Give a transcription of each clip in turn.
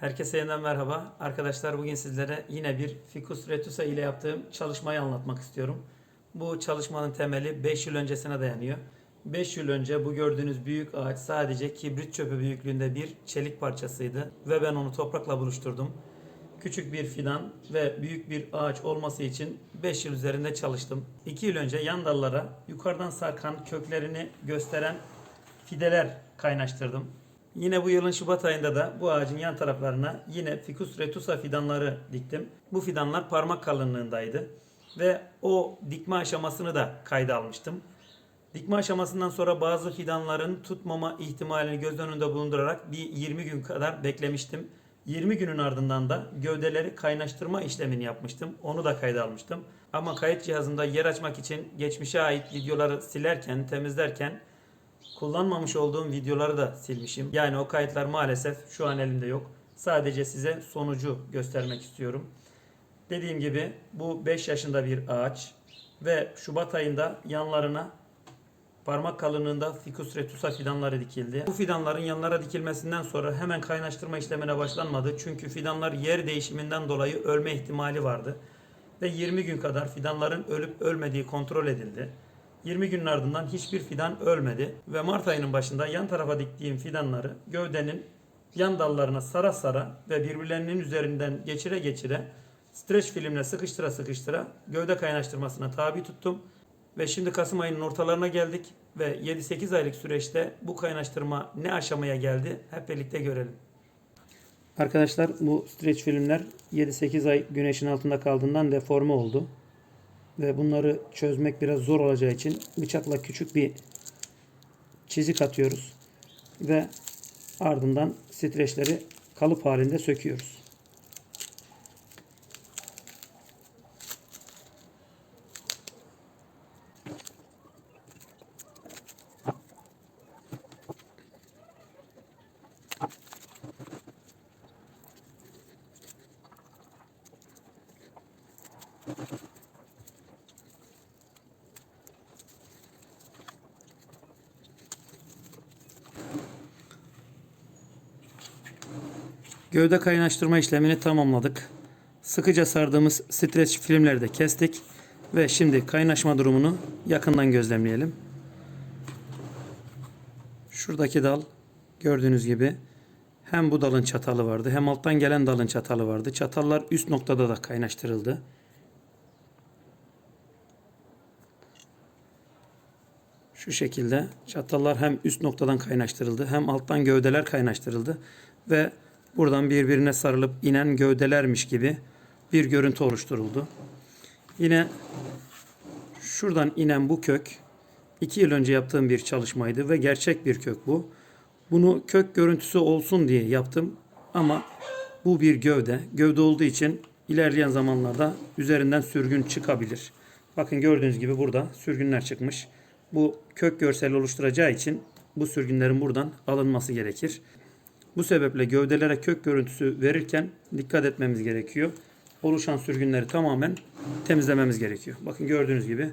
Herkese yeniden merhaba. Arkadaşlar bugün sizlere yine bir Ficus Retusa ile yaptığım çalışmayı anlatmak istiyorum. Bu çalışmanın temeli 5 yıl öncesine dayanıyor. 5 yıl önce bu gördüğünüz büyük ağaç sadece kibrit çöpü büyüklüğünde bir çelik parçasıydı ve ben onu toprakla buluşturdum. Küçük bir fidan ve büyük bir ağaç olması için 5 yıl üzerinde çalıştım. 2 yıl önce yan dallara yukarıdan sarkan köklerini gösteren fideler kaynaştırdım. Yine bu yılın Şubat ayında da bu ağacın yan taraflarına yine Ficus retusa fidanları diktim. Bu fidanlar parmak kalınlığındaydı ve o dikme aşamasını da kayda almıştım. Dikme aşamasından sonra bazı fidanların tutmama ihtimalini göz önünde bulundurarak bir 20 gün kadar beklemiştim. 20 günün ardından da gövdeleri kaynaştırma işlemini yapmıştım. Onu da kayda almıştım. Ama kayıt cihazımda yer açmak için geçmişe ait videoları silerken, temizlerken kullanmamış olduğum videoları da silmişim. Yani o kayıtlar maalesef şu an elimde yok. Sadece size sonucu göstermek istiyorum. Dediğim gibi bu 5 yaşında bir ağaç ve Şubat ayında yanlarına parmak kalınlığında Ficus retusa fidanları dikildi. Bu fidanların yanlara dikilmesinden sonra hemen kaynaştırma işlemine başlanmadı. Çünkü fidanlar yer değişiminden dolayı ölme ihtimali vardı. Ve 20 gün kadar fidanların ölüp ölmediği kontrol edildi. 20 günün ardından hiçbir fidan ölmedi ve Mart ayının başında yan tarafa diktiğim fidanları gövdenin yan dallarına sara sara ve birbirlerinin üzerinden geçire geçire streç filmle sıkıştıra sıkıştıra gövde kaynaştırmasına tabi tuttum. Ve şimdi Kasım ayının ortalarına geldik ve 7-8 aylık süreçte bu kaynaştırma ne aşamaya geldi hep birlikte görelim. Arkadaşlar bu streç filmler 7-8 ay güneşin altında kaldığından deforme oldu ve bunları çözmek biraz zor olacağı için bıçakla küçük bir çizik atıyoruz ve ardından streçleri kalıp halinde söküyoruz. Gövde kaynaştırma işlemini tamamladık. Sıkıca sardığımız streç filmleri de kestik ve şimdi kaynaşma durumunu yakından gözlemleyelim. Şuradaki dal gördüğünüz gibi hem bu dalın çatalı vardı hem alttan gelen dalın çatalı vardı. Çatallar üst noktada da kaynaştırıldı. Şu şekilde çatallar hem üst noktadan kaynaştırıldı hem alttan gövdeler kaynaştırıldı ve buradan birbirine sarılıp inen gövdelermiş gibi bir görüntü oluşturuldu. Yine şuradan inen bu kök 2 yıl önce yaptığım bir çalışmaydı ve gerçek bir kök bu. Bunu kök görüntüsü olsun diye yaptım ama bu bir gövde. Gövde olduğu için ilerleyen zamanlarda üzerinden sürgün çıkabilir. Bakın gördüğünüz gibi burada sürgünler çıkmış. Bu kök görseli oluşturacağı için bu sürgünlerin buradan alınması gerekir. Bu sebeple gövdelere kök görüntüsü verirken dikkat etmemiz gerekiyor. Oluşan sürgünleri tamamen temizlememiz gerekiyor. Bakın gördüğünüz gibi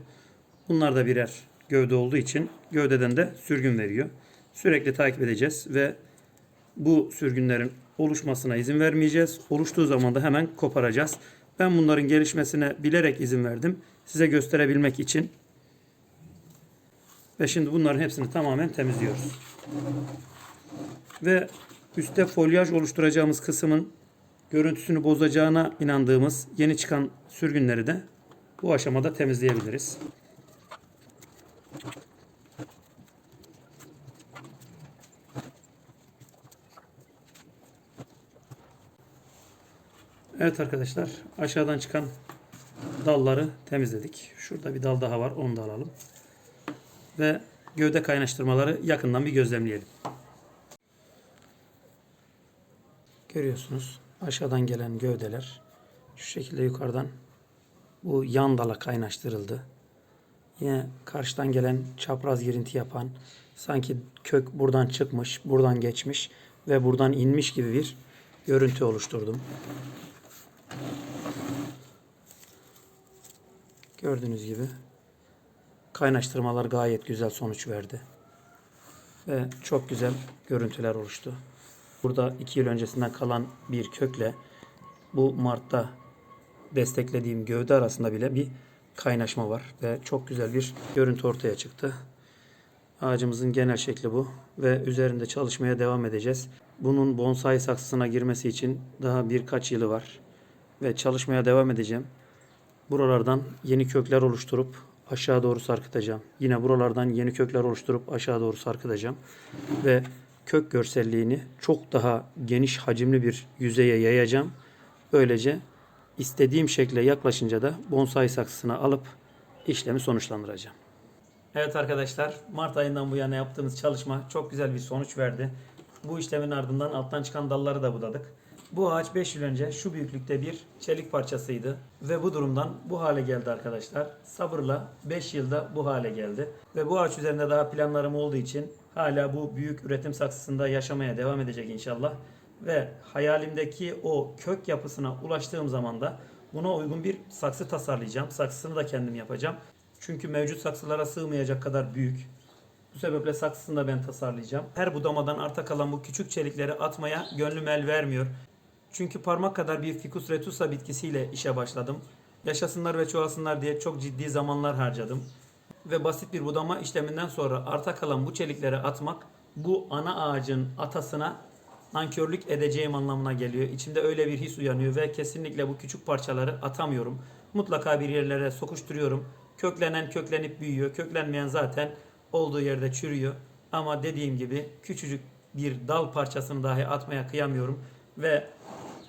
bunlar da birer gövde olduğu için gövdeden de sürgün veriyor. Sürekli takip edeceğiz ve bu sürgünlerin oluşmasına izin vermeyeceğiz. Oluştuğu zaman da hemen koparacağız. Ben bunların gelişmesine bilerek izin verdim. Size gösterebilmek için. Ve şimdi bunların hepsini tamamen temizliyoruz. Ve üstte folyaj oluşturacağımız kısmın görüntüsünü bozacağına inandığımız yeni çıkan sürgünleri de bu aşamada temizleyebiliriz. Evet arkadaşlar aşağıdan çıkan dalları temizledik. Şurada bir dal daha var onu da alalım. Ve gövde kaynaştırmaları yakından bir gözlemleyelim. Görüyorsunuz aşağıdan gelen gövdeler şu şekilde yukarıdan bu yan dala kaynaştırıldı. Yine karşıdan gelen çapraz girinti yapan sanki kök buradan çıkmış, buradan geçmiş ve buradan inmiş gibi bir görüntü oluşturdum. Gördüğünüz gibi kaynaştırmalar gayet güzel sonuç verdi. Ve çok güzel görüntüler oluştu. Burada 2 yıl öncesinden kalan bir kökle bu Mart'ta desteklediğim gövde arasında bile bir kaynaşma var ve çok güzel bir görüntü ortaya çıktı. Ağacımızın genel şekli bu ve üzerinde çalışmaya devam edeceğiz. Bunun bonsai saksısına girmesi için daha birkaç yılı var ve çalışmaya devam edeceğim. Buralardan yeni kökler oluşturup aşağı doğru sarkıtacağım. Yine buralardan yeni kökler oluşturup aşağı doğru sarkıtacağım. Ve kök görselliğini çok daha geniş hacimli bir yüzeye yayacağım. Böylece istediğim şekle yaklaşınca da bonsai saksısına alıp işlemi sonuçlandıracağım. Evet arkadaşlar Mart ayından bu yana yaptığımız çalışma çok güzel bir sonuç verdi. Bu işlemin ardından alttan çıkan dalları da budadık. Bu ağaç 5 yıl önce şu büyüklükte bir çelik parçasıydı ve bu durumdan bu hale geldi arkadaşlar. Sabırla 5 yılda bu hale geldi ve bu ağaç üzerinde daha planlarım olduğu için hala bu büyük üretim saksısında yaşamaya devam edecek inşallah. Ve hayalimdeki o kök yapısına ulaştığım zaman da buna uygun bir saksı tasarlayacağım. Saksısını da kendim yapacağım. Çünkü mevcut saksılara sığmayacak kadar büyük. Bu sebeple saksısını da ben tasarlayacağım. Her budamadan arta kalan bu küçük çelikleri atmaya gönlüm el vermiyor. Çünkü parmak kadar bir Ficus retusa bitkisiyle işe başladım. Yaşasınlar ve çoğalsınlar diye çok ciddi zamanlar harcadım. Ve basit bir budama işleminden sonra arta kalan bu çelikleri atmak bu ana ağacın atasına nankörlük edeceğim anlamına geliyor. İçimde öyle bir his uyanıyor ve kesinlikle bu küçük parçaları atamıyorum. Mutlaka bir yerlere sokuşturuyorum. Köklenen köklenip büyüyor. Köklenmeyen zaten olduğu yerde çürüyor. Ama dediğim gibi küçücük bir dal parçasını dahi atmaya kıyamıyorum. Ve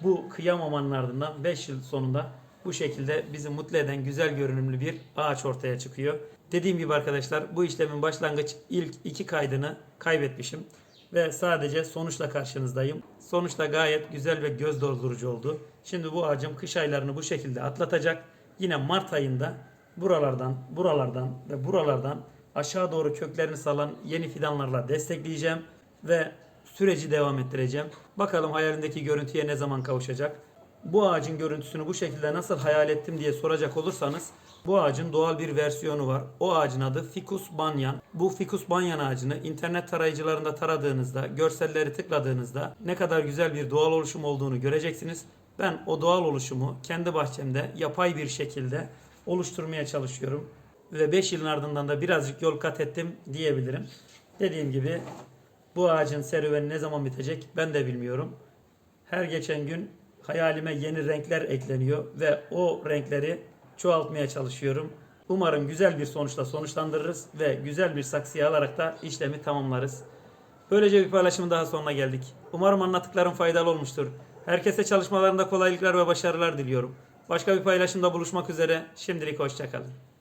bu kıyamamanın ardından 5 yıl sonunda bu şekilde bizi mutlu eden güzel görünümlü bir ağaç ortaya çıkıyor. Dediğim gibi arkadaşlar bu işlemin başlangıç ilk iki kaydını kaybetmişim. Ve sadece sonuçla karşınızdayım. Sonuçta gayet güzel ve göz doldurucu oldu. Şimdi bu ağacım kış aylarını bu şekilde atlatacak. Yine Mart ayında buralardan, buralardan ve buralardan aşağı doğru köklerini salan yeni fidanlarla destekleyeceğim ve süreci devam ettireceğim. Bakalım hayalindeki görüntüye ne zaman kavuşacak. Bu ağacın görüntüsünü bu şekilde nasıl hayal ettim diye soracak olursanız bu ağacın doğal bir versiyonu var. O ağacın adı Ficus banyan. Bu Ficus banyan ağacını internet tarayıcılarında taradığınızda, görselleri tıkladığınızda ne kadar güzel bir doğal oluşum olduğunu göreceksiniz. Ben o doğal oluşumu kendi bahçemde yapay bir şekilde oluşturmaya çalışıyorum. Ve 5 yılın ardından da birazcık yol kat ettim diyebilirim. Dediğim gibi bu ağacın serüveni ne zaman bitecek ben de bilmiyorum. Her geçen gün hayalime yeni renkler ekleniyor ve o renkleri çoğaltmaya çalışıyorum. Umarım güzel bir sonuçla sonuçlandırırız ve güzel bir saksıya alarak da işlemi tamamlarız. Böylece bir paylaşımın daha sonuna geldik. Umarım anlattıklarım faydalı olmuştur. Herkese çalışmalarında kolaylıklar ve başarılar diliyorum. Başka bir paylaşımda buluşmak üzere. Şimdilik hoşçakalın.